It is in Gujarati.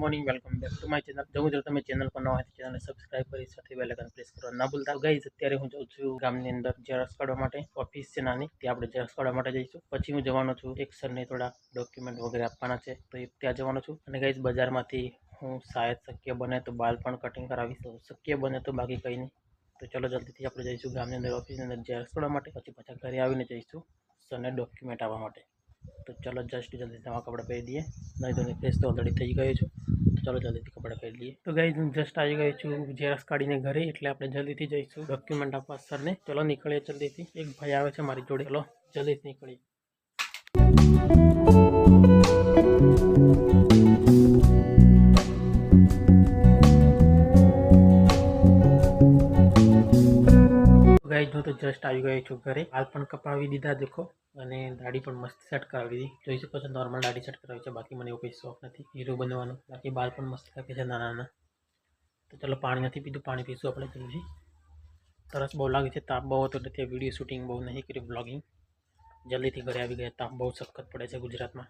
Morning welcome back to my channel જો મિત્રો, તમે ચેનલ પર નવા હોય ચેનલને સબસ્ક્રાઈબ કરી સાથે બેલ આઇકન પ્રેસ કરો ના ભૂલતા. ગાઈઝ અત્યારે હું જાઉં છું ગામની અંદર ઝેરોક્સ કાઢવા માટે ઓફિસ છે નાની, ત્યાં આપણે ઝેરોક્સ કાઢવા માટે જઈશું. પછી હું જવાનો છું એક સરને થોડા ડોક્યુમેન્ટ વગેરે આપવાના છે, તો એ ત્યાં જવાનો છું. અને ગાઈઝ બજારમાંથી હું શાયદ શક્ય બને તો બાલ પણ કટિંગ કરાવીશ. તો શક્ય બને તો બાકી કંઈ નહીં. તો ચલો જલ્દીથી આપણે જઈશું ગામની અંદર ઓફિસની અંદર ઝેરોક્સ કાઢવા માટે. પછી પાછા ઘરે આવીને જઈશું સરને ડોક્યુમેન્ટ આવવા માટે. તો ચલો જસ્ટ જલ્દી નવા કપડાં પહેરી દઈએ નહીં તો ફ્રેશ તો ઓલરેડી થઈ ગયો છું. તો ચલો જલ્દીથી કપડાં પહેરી લઈએ. તો ગઈ હું જસ્ટ આવી ગયો છું ઝેરોક્સ કાઢીને ઘરે, એટલે આપણે જલ્દીથી જઈશું ડોક્યુમેન્ટ આપવા સરને. ચલો નીકળીએ જલ્દીથી. એક ભાઈ આવે છે મારી જોડે. ચલો જલ્દીથી નીકળીએ. ગાઈઝ હું તો જસ્ટ આવી ગયો છું ઘરે. હાલ પણ કપાવી દીધા દેખો. અને દાઢી પણ મસ્ત સેટ કરાવી દીધી. જોઈ શકો છો નોર્મલ દાઢી સેટ કરાવી છે. બાકી મને એવું કંઈ શોખ નથી, હીરો બનવાનો. બાકી બાલ પણ મસ્ત કાપે છે નાના નાના તો ચલો, પાણી નથી પીધું. પાણી પીશું આપણે જલ્દી સરસ બહુ લાગે છે, તાપ બહુ હતો એટલે વીડિયો શૂટિંગ બહુ નહીં કર્યું બ્લોગિંગ જલ્દીથી ઘરે આવી ગયા. તાપ બહુ સખત પડે છે ગુજરાતમાં.